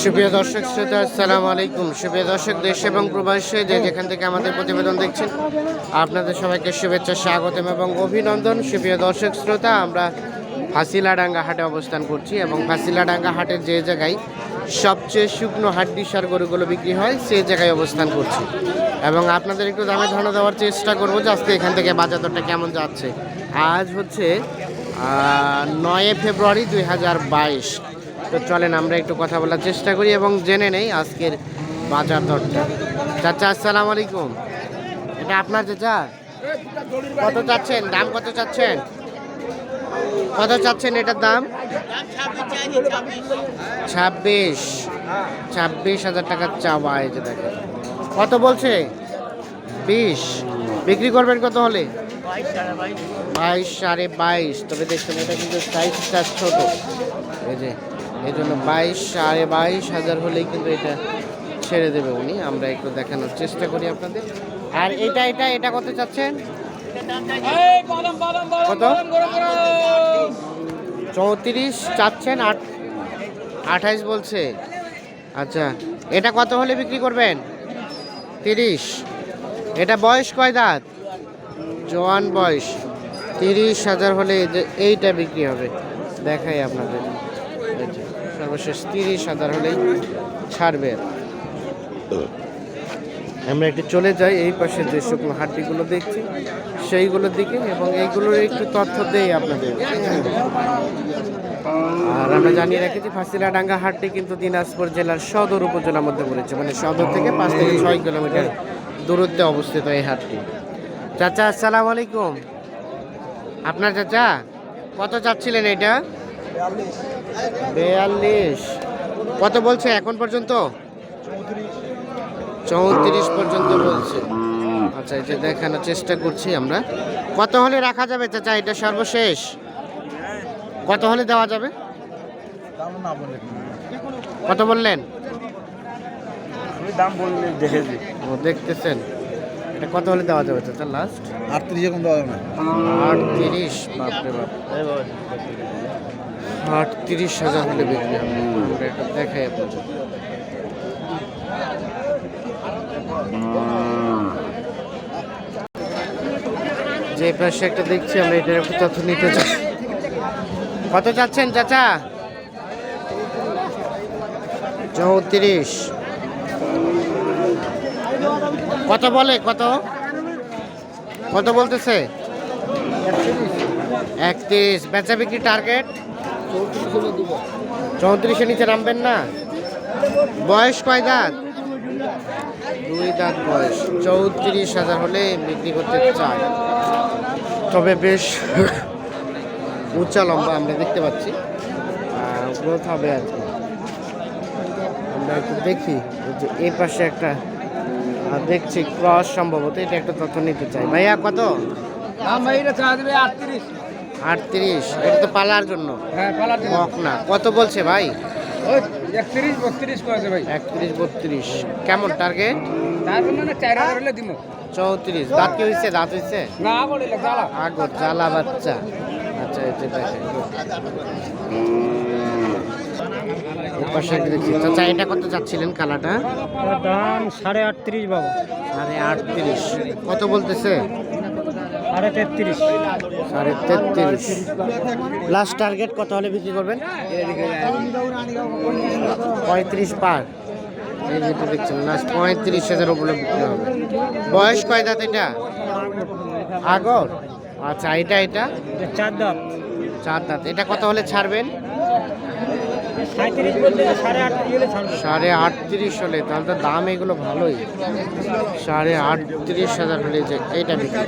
সুপ্রিয় দর্শক শ্রোতা, আসসালামু আলাইকুম। সুপ্রিয় দর্শক, দেশ এবং প্রবাসে যে যেখান থেকে আমাদের প্রতিবেদন দেখছেন, আপনাদের সবাইকে শুভেচ্ছা, স্বাগতম এবং অভিনন্দন। সুপ্রিয় দর্শক শ্রোতা, আমরা ফাঁসিলাডাঙ্গা হাটে অবস্থান করছি এবং ফাঁসিলাডাঙ্গা হাটের যে জায়গায় সবচেয়ে শুকনো হাড্ডি সার গরুগুলো বিক্রি হয় সেই জায়গায় অবস্থান করছি। এবং আপনাদের একটু দামে ধারণা দেওয়ার চেষ্টা করব, যে আজকে এখান থেকে বাজার দরটা কেমন যাচ্ছে। আজ হচ্ছে নয় ফেব্রুয়ারি দুই হাজার বাইশ। তো চলেন আমরা একটু কথা বলার চেষ্টা করি এবং জেনে নেই আজকের বাজার দরটা। চাচা, আসসালামু আলাইকুম। এটা আপনার চাচা? কত চাচ্ছেন? দাম কত চাচ্ছেন? কত চাচ্ছেন এটার দাম? ছাব্বিশ। ছাব্বিশ হাজার টাকার চাওয়া যে দেখেন। কত বলছে? বিশ। বিক্রি করবেন কত হলে? বাইশ সাড়ে বাইশ। তবে দেখছেন এটা কিন্তু সাইজটা ছোট। এই যে এই জন্য বাইশ সাড়ে বাইশ হাজার হলেই কিন্তু এটা ছেড়ে দেবে উনি। আমরা একটু দেখানোর চেষ্টা করি আপনাদের। আর এটা এটা এটা কত চাচ্ছেন? কত? চৌত্রিশ চাচ্ছেন আট আঠাইশ বলছে। আচ্ছা এটা কত হলে বিক্রি করবেন? তিরিশ। এটা বয়স কয় দাঁত? জোয়ান বয়স। তিরিশ হাজার হলে এই যে এইটা বিক্রি হবে। দেখাই আপনাদের। সর্বশেষ তিরিশ, হাজার হলেই ছাড়বে। আমরা একটু চলে যাই, এই পাশে যে শুকনো হাড্ডিগুলো দেখছি, সেইগুলোর দিকে এবং এইগুলোর একটু তথ্য দেই আপনাদের। আর আমরা জানিয়ে রাখি যে ফাঁসিলাডাঙ্গা হাটটি কিন্তু দিনাজপুর জেলার সদর উপজেলার মধ্যে পড়েছে মানে সদর থেকে পাঁচ থেকে ছয় কিলোমিটার দূরত্বে অবস্থিত এই হাটটি। চাচা, আসসালামু আলাইকুম। আপনার চাচা, কত চাচ্ছিলেন এটা? বিয়াল্লিশ। কত বলছে এখন পর্যন্ত? চৌত্রিশ পর্যন্ত বলছে। আচ্ছা এটা দেখানোর চেষ্টা করছি আমরা। কত হলে রাখা যাবে চাচা? এটা সর্বশেষ। কত হলে দেওয়া যাবে? কত বললেন? দাম দেখেছি দেখতেছেন। এটা কত হলে দেওয়া যাবে চাচা লাস্ট আটত্রিশ এখন দেওয়া যাবে না। আটত্রিশ বাপরে বাপ। আটত্রিশ হাজার হলে বিক্রি হবে। এটা দেখাই আপনাদের। যে পাশে একটা দেখছি, আমরা এটার একটু তথ্য নিতে চাই। কত চাচ্ছেন চাচা? চৌত্রিশ। কত বলে? কত? কত বলতেছে? একত্রিশ। বেচা বিক্রি টার্গেট চৌত্রিশে নিচে নামবেন না। বয়স কয় দাঁত? দুই দাঁত বয়স। চৌত্রিশ হাজার হলে বিক্রি করতে চায় তবে বেশ উঁচা লম্বা আমরা দেখতে পাচ্ছি। গ্রোথ হবে আর কি। আমরা একটু দেখি যে এই পাশে একটা দেখছি ক্রস সম্ভবত। এটা একটা তথ্য নিতে চাই। ভাইয়া, কত? চা দেবে আটত্রিশ। আটত্রিশ এটা তো পালার জন্য। হ্যাঁ পালার বক না। কত বলছে ভাই? ওই একত্রিশ বত্রিশ করেছে ভাই। একত্রিশ বত্রিশ। কেমন টার্গেট জন্য চৌত্রিশ। দাঁত কি হয়েছে দাঁত হয়েছে আগর জ্বালা। বাচ্চা। আচ্ছা এটা দেখে পাশে দেখছি। চাচা এটা কত যাচ্ছিলেন কালাটা? দাম সাড়ে আটত্রিশ বাবু। সাড়ে আটত্রিশ। কত বলতেছে? সাড়ে তেত্রিশ। সাড়ে তেত্রিশ। লাস্ট টার্গেট কত হলে বিক্রি করবেন? পঁয়ত্রিশ পার। এই যেটা দেখছেন লাস্ট পঁয়ত্রিশ হাজার উপরে বিক্রি হবে। বয়স কয় দাঁত এটা? আগর। আচ্ছা এটা এটা? চার দাঁত। চার দাঁত। এটা কত হলে ছাড়বেন? সাড়ে আটত্রিশ হলে তাহলে তো দাম এগুলো ভালোই। সাড়ে আটত্রিশ হাজার হলে যে এইটা বিক্রি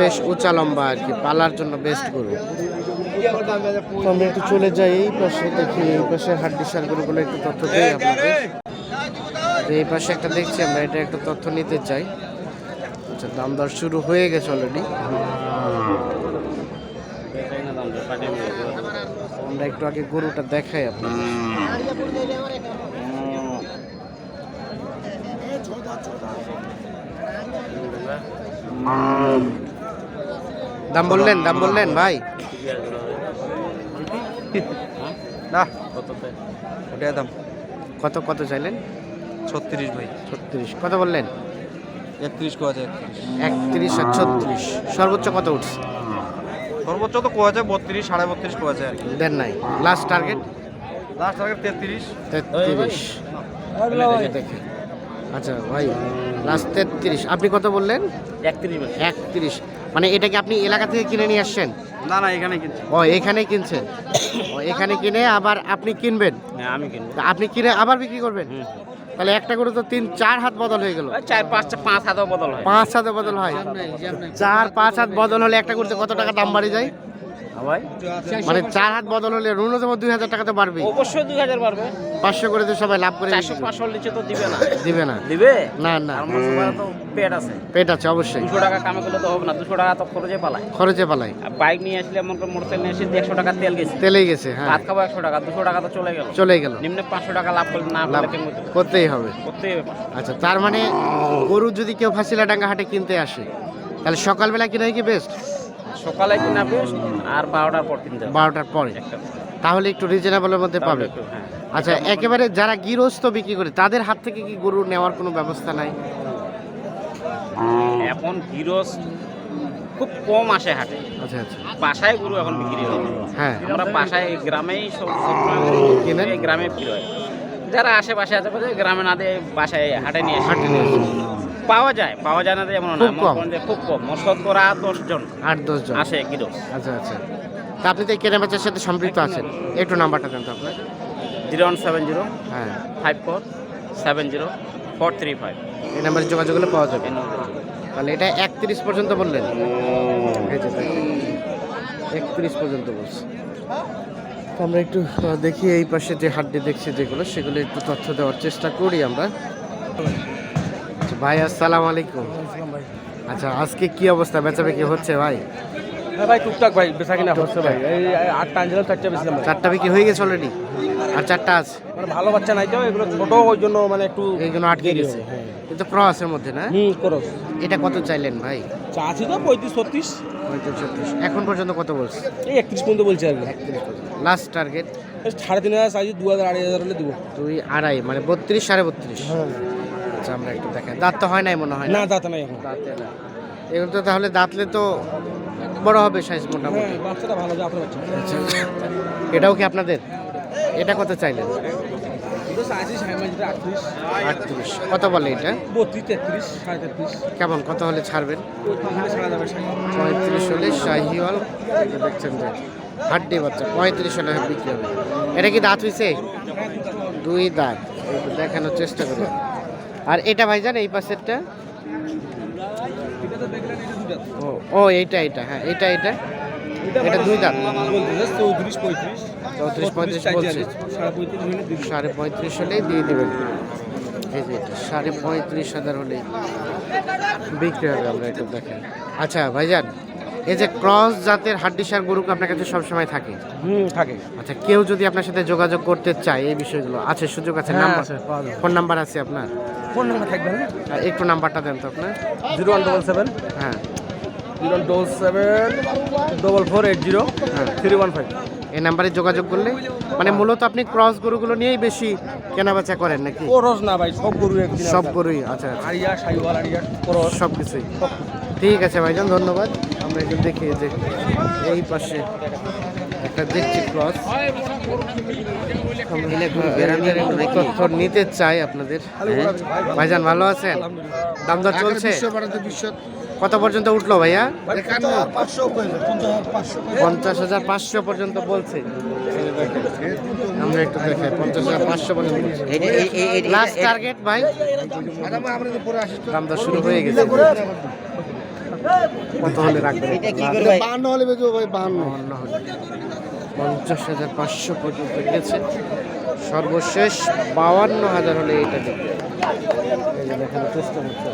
বেশ উঁচা লম্বা আর কি পালার জন্য বেস্ট গরু। তো আমরা একটু চলে যাই এই পাশে দেখি এই পাশে হাড্ডি সার গরুগুলো একটু তথ্য দিই আপনাদের। তো এই পাশে একটা দেখছি আমরা এটা একটু তথ্য নিতে চাই। আচ্ছা দাম দর শুরু হয়ে গেছে অলরেডি আমরা একটু আগে গরুটা দেখাই আপনাদের। দাম বললেন দাম বললেন ভাই। না দাম। কত কত চাইলেন? ছত্রিশ ভাই। ছত্রিশ কত বললেন? একত্রিশ একত্রিশ। একত্রিশ আর ছত্রিশ। সর্বোচ্চ কত উঠছে? সর্বোচ্চ তো কোয়া যায় বত্রিশ সাড়ে বত্রিশ কোয়া যায় আর কি। দেন নাই। লাস্ট টার্গেট লাস্ট টার্গেট তেত্রিশ। তেত্রিশ। দেখে আচ্ছা ভাই লাস্ট তেত্রিশ। আপনি কত বললেন? একত্রিশ একত্রিশ। মানে এটা কি আপনি এলাকা থেকে কিনে নিয়ে আসছেন? না না এখানে কিনছি। ও এখানে কিনছেন? ও এখানে কিনে আবার আপনি কিনবেন? হ্যাঁ আমি কিনবো। আপনি কিনে আবার বিক্রি করবেন? তাহলে একটা করে তো তিন চার হাত বদল হয়ে গেল। চার পাঁচ পাঁচ হাতও বদল হয়। পাঁচ হাতে বদল হয়। চার পাঁচ হাত বদল হলে একটা করতে কত টাকা দাম বাড়ে যায়? ভাই। মানে চার হাত বদল হলে ন্যূনতম দুই হাজার টাকা তো বাড়বে অবশ্যই দুই হাজার পারবে পাঁচশো করে তো সবাই লাভ করে চারশো পাঁচশো নিচে তো দিবে না। দিবে না। দিবে? না না। তো পেট আছে। পেট আছে অবশ্যই। দুশো টাকা কামে করলে তো হবে না। দুশো টাকা তো খরচে পালায়। খরচে পালাই আর বাইক নিয়ে আসলে এমন করে মোটরসাইকেল নিয়ে এসে একশো টাকা তেল গেছে। তেলেই গেছে হ্যাঁ। ভাত খাব একশো টাকা দুশো টাকা তো চলে গেল। চলে গেল। নিম্নে পাঁচশো টাকা লাভ করলে না লাভ? করতেই হবে। করতেই হবে আচ্ছা তার মানে গরু যদি কেউ ফাঁসিলা ডাঙ্গা হাটে কিনতে আসে তাহলে সকালবেলা কিনে কি বেস্ট সকালে কিনা বেশ আর বারোটার পর কিনতে বারোটার পরে। তাহলে একটু রিজনেবলের মধ্যে পাবে। হ্যাঁ। আচ্ছা একেবারে যারা গৃহস্থ বিক্রি করে তাদের হাত থেকে কি গরু নেওয়ার কোনো ব্যবস্থা নাই? এখন হিরোস খুব কম আসে হাটে। আচ্ছা আচ্ছা। বাসায় গরু এখন বিক্রি হয়। হ্যাঁ। আমরা বাসায় গ্রামেই সব? এই গ্রামে বিক্রি হয়। যারা আশেপাশে আছে বলে গ্রামে না দিয়ে বাসায় হাটে নিয়ে হাটে নিয়ে আসে। পাওয়া যায় পাওয়া যায় না এমন না খুব কম। শতকরা দশ জন। আট দশ জন। আসে কিলো। আচ্ছা আচ্ছা। তা আপনি তো এই কেনাবেচার সাথে সম্পৃক্ত আছেন। একটু নাম্বারটা দেন তো আপনার। Zero one seven zero. হ্যাঁ। Five four seven zero four three five. এই নাম্বারে যোগাযোগ করলে পাওয়া যাবে। তাহলে এটা একত্রিশ পর্যন্ত বললেন? একত্রিশ পর্যন্ত বলছি। তো আমরা একটু দেখি এই পাশে যে হাড্ডি দেখছি যেগুলো সেগুলো একটু তথ্য দেওয়ার চেষ্টা করি আমরা। ভাই আসসালামু আলাইকুম। আচ্ছা আজকে কি অবস্থা? বেচা বিক্রি হচ্ছে ভাই? হ্যাঁ ভাই টুকটাক ভাই বেচা কিনা হচ্ছে ভাই। এই আটটা আনছিলাম চারটে বেছিলাম ভাই। চারটা বিক্রি হয়ে গেছে অলরেডি আর চারটা আছে? মানে ভালো বাচ্চা নাই তো এগুলো ছোট ওই জন্য মানে একটু এইগুলো আটকে গেছে। কিন্তু ক্রসের মধ্যে না? হুম করো এটা কত চাইলেন ভাই? চাচ্ছি তো পঁয়ত্রিশ ছত্রিশ। পঁয়ত্রিশ ছত্রিশ। এখন পর্যন্ত কত বলছে? এই একত্রিশ পর্যন্ত বলছি আর লাস্ট টার্গেট এই সাড়ে তিন হাজার চাইছি দু হাজার আড়াই হাজার হলে দিব। দুই আড়াই মানে বত্রিশ সাড়ে বত্রিশ। আচ্ছা আমরা একটু দেখাই দাঁত তো হয় নাই মনে হয় না? দাঁত নাই এখন। দাঁতে না এগুলো তো তাহলে দাঁতলে তো বড় হবে সাইজ মোটামুটি। হ্যাঁ বাচ্চাটা ভালো বাচ্চা। আচ্ছা। এটাও কি আপনাদের? এটা কত চাইলেন? আটত্রিশ। কত বলে এটা? কেমন? কত হলে ছাড়বেন? যাবে পঁয়ত্রিশ হলে শাহিওয়াল। দেখছেন যে হাড্ডি বাচ্চা। পঁয়ত্রিশ হলে বিক্রি হবে। এটা কি দাঁত হয়েছে দুই দাঁত। দেখানোর চেষ্টা করি। আর এটা ভাইজান এই পাশেরটা? এটা এটা ও ও এইটা এইটা হ্যাঁ এইটা এইটা। এটা দুই দাঁত। চৌত্রিশ পঁয়ত্রিশ। চৌত্রিশ পঁয়ত্রিশ বলছে। সাড়ে পঁয়ত্রিশ হলেই দিয়ে দেবেন। এই যে এটা সাড়ে পঁয়ত্রিশ হাজার হলেই বিক্রি হবে আমরা একটু দেখেন আচ্ছা ভাইজান এই যে ক্রস জাতের হাড্ডিসার গরুকে আপনার কাছে সবসময় থাকে? হুম থাকে। আচ্ছা কেউ যদি আপনার সাথে যোগাযোগ করতে চায় এই বিষয়গুলো আছে সুযোগ আছে? নাম্বার? আছে, ফোন নাম্বার আছে আপনার? ফোন নাম্বার থাকবে না? একটু নাম্বারটা দেন তো আপনার। Zero one double seven. হ্যাঁ। Zero double seven double four eight zero হ্যাঁ। Three one five. এই নাম্বারে যোগাযোগ করলে? মানে মূলত আপনি ক্রস গরুগুলো নিয়েই বেশি কেনাবেচা করেন নাকি? ও রস না ভাই সব গরু সব গরুই আচ্ছা আচ্ছা। আড়িয়া সাইওয়াল আড়িয়া করস। সব কিছুই ঠিক আছে ভাইজান ধন্যবাদ আমরা একটু দেখি যে এই পাশে একটা দেখছি ক্রস তথ্য নিতে চাই আপনাদের ভাইজান ভালো আছেন দাম দর চলছে কত পর্যন্ত উঠল ভাইয়া পঞ্চাশ হাজার পাঁচশো পর্যন্ত বলছে আমরা একটু দেখাই পঞ্চাশ হাজার পাঁচশো পর্যন্ত লাস্ট টার্গেট ভাই দাম দর শুরু হয়ে গেছে কত হলে রাখবেন বাহান্ন হলে পঞ্চাশ হাজার পাঁচশো পর্যন্ত গেছে সর্বশেষ বাউান্ন হাজার হলে এটা দেখানোর চেষ্টা করছে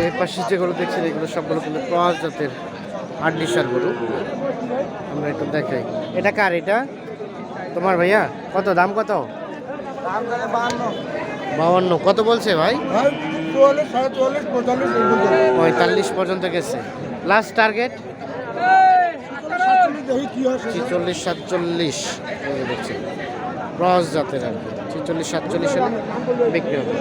এই পাশে যেগুলো দেখছেন এগুলো সবগুলো কিন্তু ক্রস জাতের আড্ডিসার গরু। আমরা একটু দেখাই। এটা কার এটা? তোমার ভাইয়া? কত? দাম কত? বাউান্ন কত বলছে ভাই? পঁয়তাল্লিশ পর্যন্ত। গেছে। Last target. ছিচল্লিশ সাতচল্লিশ। দেখছি। ক্রস জাতের আর কি। ছিচল্লিশ সাতচল্লিশ হলে বিক্রি হবে।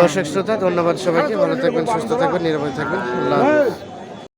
দর্শক শ্রোতা ধন্যবাদ সবাইকে। ভালো থাকবেন সুস্থ থাকবেন নিরাপদে থাকবেন। আল্লাহ।